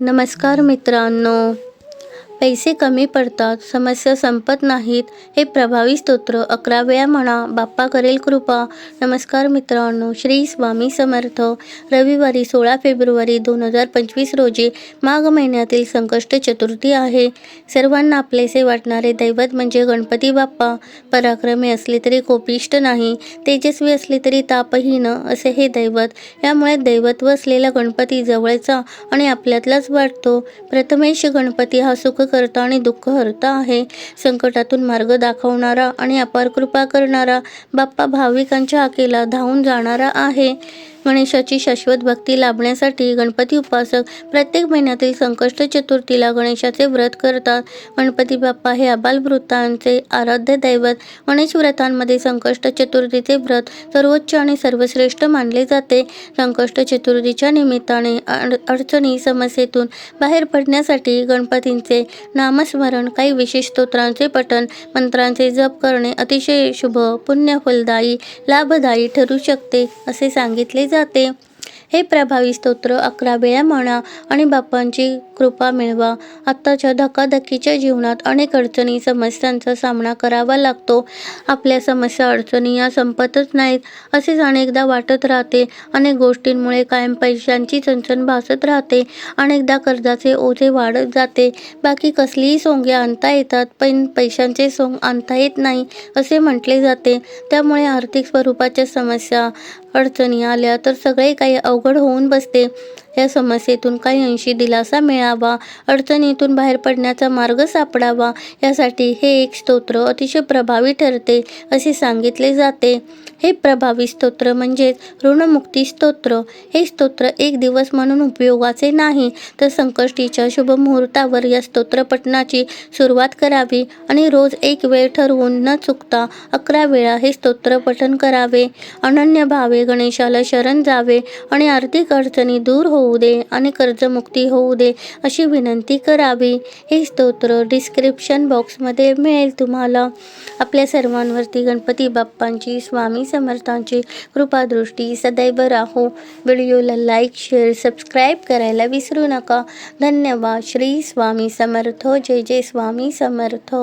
नमस्कार मित्रांनो. पैसे कमी पडतात समस्या संपत नाहीत हे प्रभावी स्तोत्र अकरा वेळा म्हणा. बाप्पा करेल कृपा. नमस्कार मित्रांनो श्री स्वामी समर्थ. रविवारी सोळा फेब्रुवारी दोन हजार पंचवीस रोजी माघ महिन्यातील संकष्ट चतुर्थी आहे. सर्वांना आपलेसे वाटणारे दैवत म्हणजे गणपती बाप्पा. पराक्रमी असले तरी कोपिष्ट नाही तेजस्वी असले तरी तापहीन असे हे दैवत. यामुळे दैवत्व असलेला गणपती जवळचा आणि आपल्यातलाच वाटतो. प्रथमेश गणपती हा सुख करता आणि दुःख हरता आहे. संकटातून मार्ग दाखवणारा आणि अपार कृपा करणारा बाप्पा भाविकांच्या आकेला धावून जाणारा आहे. गणेशाची शाश्वत भक्ती लाभण्यासाठी गणपती उपासक प्रत्येक महिन्यातील संकष्ट चतुर्थीला गणेशाचे व्रत करतात. गणपती बाप्पा हे आबालवृत्तांचे आराध्य दैवत. गणेश व्रतांमध्ये संकष्ट चतुर्थीचे व्रत सर्वोच्च आणि सर्वश्रेष्ठ मानले जाते. संकष्ट चतुर्थीच्या निमित्ताने अड अडचणी समस्येतून बाहेर पडण्यासाठी गणपतींचे नामस्मरण काही विशेष स्तोत्रांचे पठण मंत्रांचे जप करणे अतिशय शुभ पुण्यफलदायी लाभदायी ठरू शकते असे सांगितले जाते. যাতে हे प्रभावी स्तोत्र अकरा वेळा म्हणा आणि बाप्पांची कृपा मिळवा. आत्ताच्या धकाधकीच्या जीवनात अनेक अडचणी समस्यांचा सामना करावा लागतो. आपल्या समस्या अडचणी या संपतच नाहीत. असेच अनेकदा वाटत राहते. अनेक गोष्टींमुळे कायम पैशांची चणचण भासत राहते. अनेकदा कर्जाचे ओझे वाढत जाते. बाकी कसलीही सोंगे आणता येतात पण पैशांचे सोंग आणता येत नाही असे म्हटले जाते. त्यामुळे आर्थिक स्वरूपाच्या समस्या अडचणी आल्या तर सगळे काही अवघड होऊन बसते. या समस्येतून काही अंशी दिलासा मिळावा. अडचणीतून बाहेर पडण्याचा मार्ग सापडावा. यासाठी हे एक स्तोत्र अतिशय प्रभावी ठरते असे सांगितले जाते. हे प्रभावी स्तोत्र म्हणजेच ऋणमुक्ती स्तोत्र. हे स्तोत्र एक दिवस म्हणून उपयोगाचे नाही तर संकष्टीच्या शुभ मुहूर्तावर या स्तोत्र पठणाची सुरुवात करावी आणि रोज एक वेळ ठरवून न चुकता अकरा वेळा हे स्तोत्र पठण करावे. अनन्य भावे गणेशाला शरण जावे आणि आणि आर्थिक अडचणी दूर होऊ दे आणि कर्जमुक्ती होऊ दे अशी विनंती करावी. हे स्तोत्र डिस्क्रिप्शन बॉक्समध्ये मिळेल तुम्हाला. आपल्या सर्वांवरती गणपती बाप्पांची स्वामी समर्थांची कृपादृष्टी सदैव राहो. व्हिडिओला लाईक शेअर सबस्क्राईब करायला विसरू नका. धन्यवाद. श्री स्वामी समर्थ. जय जय स्वामी समर्थ.